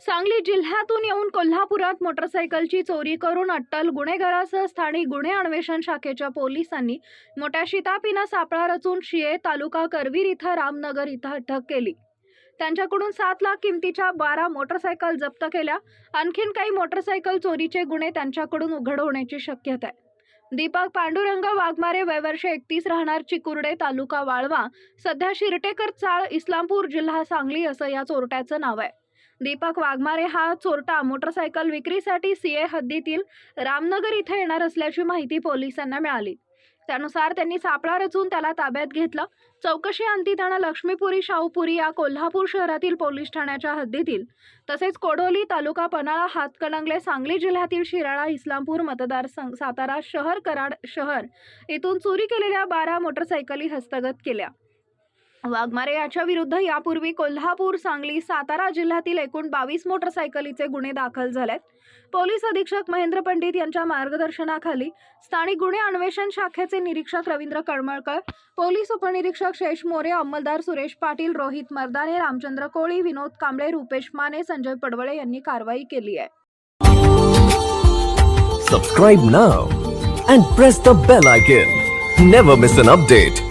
सांगली जिल्ह्यातून येऊन कोल्हापुरात मोटरसायकलची चोरी करून अट्टल गुन्हेगारासह स्थानिक गुन्हे अन्वेषण शाखेच्या पोलिसांनी मोठ्या शितापीनं सापळा रचून शिये तालुका करवीर इथं रामनगर इथं अटक केली. त्यांच्याकडून सात लाख किमतीच्या बारा मोटरसायकल जप्त केल्या. आणखीन काही मोटरसायकल चोरीचे गुन्हे त्यांच्याकडून उघड होण्याची शक्यता आहे. दीपक पांडुरंग वाघमारे वयवर्ष एकतीस राहणार चिकुर्डे तालुका वाळवा. सध्या शिरटेकर चाळ इस्लामपूर जिल्हा सांगली असं या चोरट्याचं नाव आहे. दीपक वाघमारे हा चोरटा मोटरसायकल विक्रीसाठी सीए हद्दीतील रामनगर इथे येणार असल्याची माहिती पोलिसांना मिळाली. त्यानुसार त्यांनी सापळा रचून त्याला ताब्यात घेतलं. चौकशी अंती त्यानं लक्ष्मीपुरी शाहूपुरी या कोल्हापूर शहरातील पोलीस ठाण्याच्या हद्दीतील. तसेच कोडोली तालुका पन्हाळा हातकणंगले सांगली जिल्ह्यातील शिराळा इस्लामपूर मतदारसंघ सातारा शहर कराड शहर येथून चोरी केलेल्या बारा मोटरसायकली हस्तगत केल्या. वाघमारे याच्या विरुद्ध यापूर्वी कोल्हापूर सांगली सातारा जिल्ह्यातील एकूण बावीस मोटरसायकलीचे गुन्हे दाखल झालेत. पोलीस अधीक्षक महेंद्र पंडित यांच्या मार्गदर्शनाखाली स्थानिक गुन्हे अन्वेषण शाखेचे निरीक्षक रवींद्र कळमळकर पोलीस उपनिरीक्षक शेष मोरे अंमलदार सुरेश पाटील रोहित मर्दाने रामचंद्र कोळी विनोद कांबळे रुपेश माने संजय पडवळे यांनी कारवाई केली आहे. Subscribe now and press the bell icon never miss an update